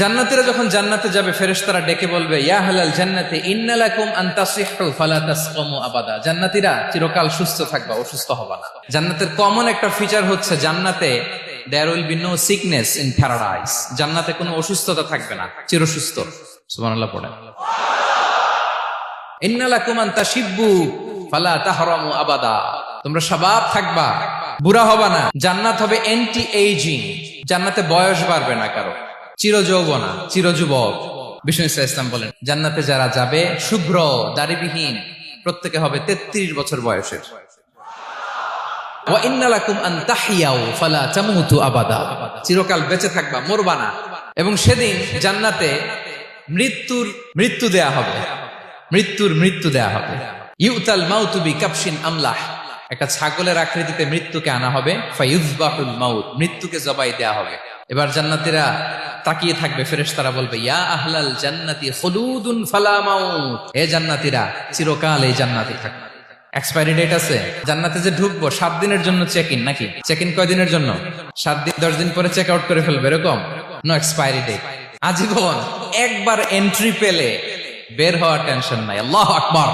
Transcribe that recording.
জান্নাতীরা যখন জান্নাতে যাবে, ফেরেশতারা ডেকে বলবে জান্নাতে জান্নাতীরা চিরকাল সুস্থ থাকবা, অসুস্থ হবা না। জান্নাতের কমন একটা ফিচার হচ্ছে জান্নাতে there will be no sickness in paradise জান্নাতে কোনো অসুস্থতা থাকবে না, চিরসুস্থ। সুবহানাল্লাহ পড়ে। আবাদা। তোমরা শাবাব থাকবা, বুড়া হবা না। জান্নাত হবে অ্যান্টি এইজিং জান্নাতে বয়স বাড়বে না কারও। চির যৌবনা চির যুবক বিষ্ণু ইসা ইসলাম বলেন, জান্নাতে যারা যাবে, শুভ্র দাড়িবিহীন প্রত্যেকে হবে তেত্রিশ বছর বয়সের। চিরকাল বেঁচে থাকবা, মরবা না। এবং সেদিন জান্নাতে মৃত্যুর মৃত্যু দেয়া হবে। মৃত্যুর মৃত্যু দেয়া হবে। ইউতাল মাউতুবি কাপসিন আমলাহ। একটা ছাগলের আকৃতিতে মৃত্যুকে আনা হবে ফাইউজবাহুল মাউত, মৃত্যুকে জবাই দেয়া হবে। এবার জান্নাতীরা তাকিয়ে থাকবে, ফেরেশতারা বলবে, ইয়া আহলাল জান্নাতি খুলুদুন ফালা মাউত। হে জান্নাতীরা, চিরকাল এই জান্নাতে থাকবে এক্সপায়ারি ডেট আছে। জান্নাতে যে ঢুকবো, সাত দিনের জন্য চেক ইন নাকি? চেক ইন কয় দিনের জন্য? সাত দিন, দশ দিন পরে চেক আউট করে ফেলবে, এরকম? নো এক্সপায়ারি ডেট আজীবন একবার এন্ট্রি পেলে বের হওয়ার টেনশন নাই। আল্লাহ আকবার।